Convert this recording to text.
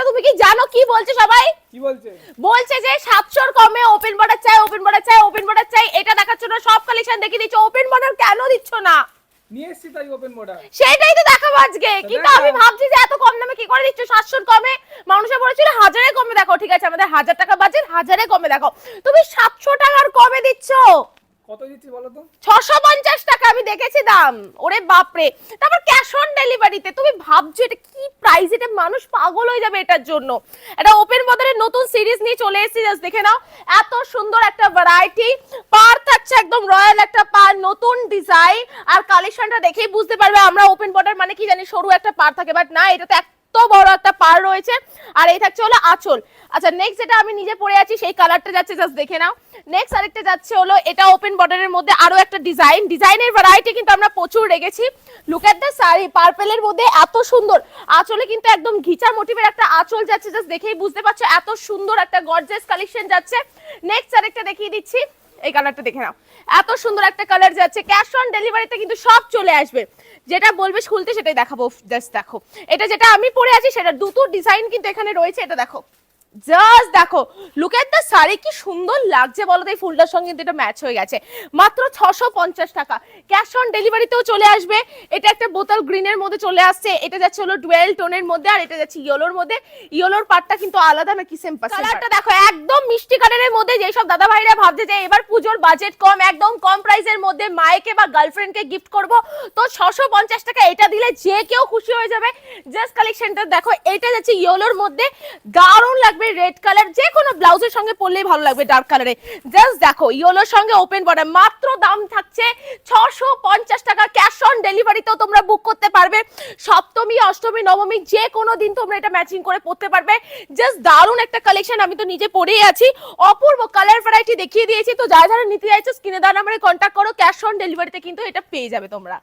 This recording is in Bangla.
দাদা তুমি কি জানো কি বলছে সবাই? কি বলছে? বলছে যে সাতশোর কমে ওপেন বর্ডার চাই ওপেন বর্ডার চাই ওপেন বর্ডার চাই এটা দেখাচ্ছ না সব কালেকশন দেখিয়ে দিচ্ছ ওপেন বর্ডার কেন দিচ্ছ না? নিয়ে এসছি তাই ওপেন মোডা সেটাই তো দেখাবো আজকে। কিন্তু আমি ভাবছি যে এত কম দামে কি করে দিচ্ছ? সাতশোর কমে মানুষে বলেছিল হাজারে কমে দেখো ঠিক আছে আমাদের হাজার টাকা বাজেট হাজারে কমে দেখো তুমি সাতশো টাকার কমে দিচ্ছ? কত দিচ্ছি বলো তো? ছশো পঞ্চাশ টাকা, আমি দেখেছি দাম। ওরে বাপরে। তারপর ক্যাশ অন ডেলিভারিতে তুমি ভাবছ এটা কি প্রাইস এটা মানুষ পাগল হয়ে যাবে এটার জন্য। এটা ওপেন বদলের নতুন সিরিজ নিয়ে চলে এসেছি জাস্ট দেখে নাও। এত সুন্দর একটা ভ্যারাইটি পার থাকছে একদম রয়্যাল একটা পার, নতুন ডিজাইন আর কালেকশনটা দেখেই বুঝতে পারবে আমরা ওপেন বর্ডার মানে কি জানি, সরু একটা পার থাকে। বাট না, এটাতে এত বড় একটা পার রয়েছে। আর এই থাকছে হলো আঁচল। আচ্ছা নেক্সট যেটা আমি নিজে পরে আছি, সেই কালারটা যাচ্ছে জাস্ট দেখে নাও। নেক্সট আরেকটা যাচ্ছে হলো, এটা ওপেন বর্ডারের মধ্যে আরও একটা ডিজাইন ডিজাইনের ভ্যারাইটি কিন্তু আমরা প্রচুর রেখেছি। লুক এট দ্য শাড়ি পার্পেলের মধ্যে এত সুন্দর। আঁচলে কিন্তু একদম ঘিচা মোটিভের একটা আঁচল যাচ্ছে জাস্ট দেখেই বুঝতে পারছ, এত সুন্দর একটা গর্জিয়াস কালেকশন যাচ্ছে। নেক্সট আরেকটা দেখিয়ে দিচ্ছি। এই কালারটা দেখে নাও। এত সুন্দর একটা কালার যাচ্ছে। ক্যাশ অন ডেলিভারিতে কিন্তু সব চলে আসবে। যেটা বলবে খুলতে সেটাই দেখাবো। জাস্ট দেখো। এটা যেটা আমি পরে আছি, সেটা দুটো ডিজাইন কিন্তু এখানে রয়েছে। এটা দেখো। জাস্ট দেখো লুক এট দ্য শাড়ি কি সুন্দর লাগছে বলো তো এই ফুলটার সঙ্গে কিন্তু এটা ম্যাচ হয়ে গেছে। মাত্র ছশো পঞ্চাশ টাকা। ক্যাশ অন ডেলিভারিতেও চলে আসবে। এটা একটা বোতল গ্রিনের মধ্যে চলে আসছে। এটা যাচ্ছে হলো ডুয়েল টোনের মধ্যে আর এটা যাচ্ছে ইয়েলোর মধ্যে। ইয়েলোর পার্টটা কিন্তু আলাদা নাকি সেম কালারটা দেখো, একদম মিষ্টি কালারের মধ্যে যেসব দাদা ভাইরা ভাবছে যে এবার পুজোর বাজেট কম, একদম কম প্রাইসের মধ্যে মায়েকে বা গার্লফ্রেন্ডকে গিফট করব। তো ছশো পঞ্চাশ টাকা এটা দিলে যে কেউ খুশি হয়ে যাবে। জাস্ট কালেকশনটা দেখো, এটা যাচ্ছে ইয়েলোর মধ্যে। দারুণ লাগবে রেড কালার যে কোনো ব্লাউজের সঙ্গে পরলেই ভালো লাগবে ডার্ক কালারে জাস্ট দেখো ইয়েলোর সঙ্গে ওপেন বর্ডার মাত্র দাম থাকছে ছশো পঞ্চাশ টাকা ক্যাশ অন ডেলিভারিতেও তোমরা বুক করতে পারবে। সপ্তমী, অষ্টমী, নবমী যে কোনো দিন তোমরা এটা ম্যাচিং করে পরতে পারবে। জাস্ট দারুণ একটা কালেকশন আমি তো নিজে পরেই আছি। অপূর্ব কালার ভ্যারাইটি দেখিয়ে দিয়েছি। তো যারা যারা নিতে চাইছো স্ক্রিনে দেওয়া নাম্বারে কন্ট্যাক্ট করো ক্যাশ অন ডেলিভারিতে কিন্তু এটা পেয়ে যাবে তোমরা।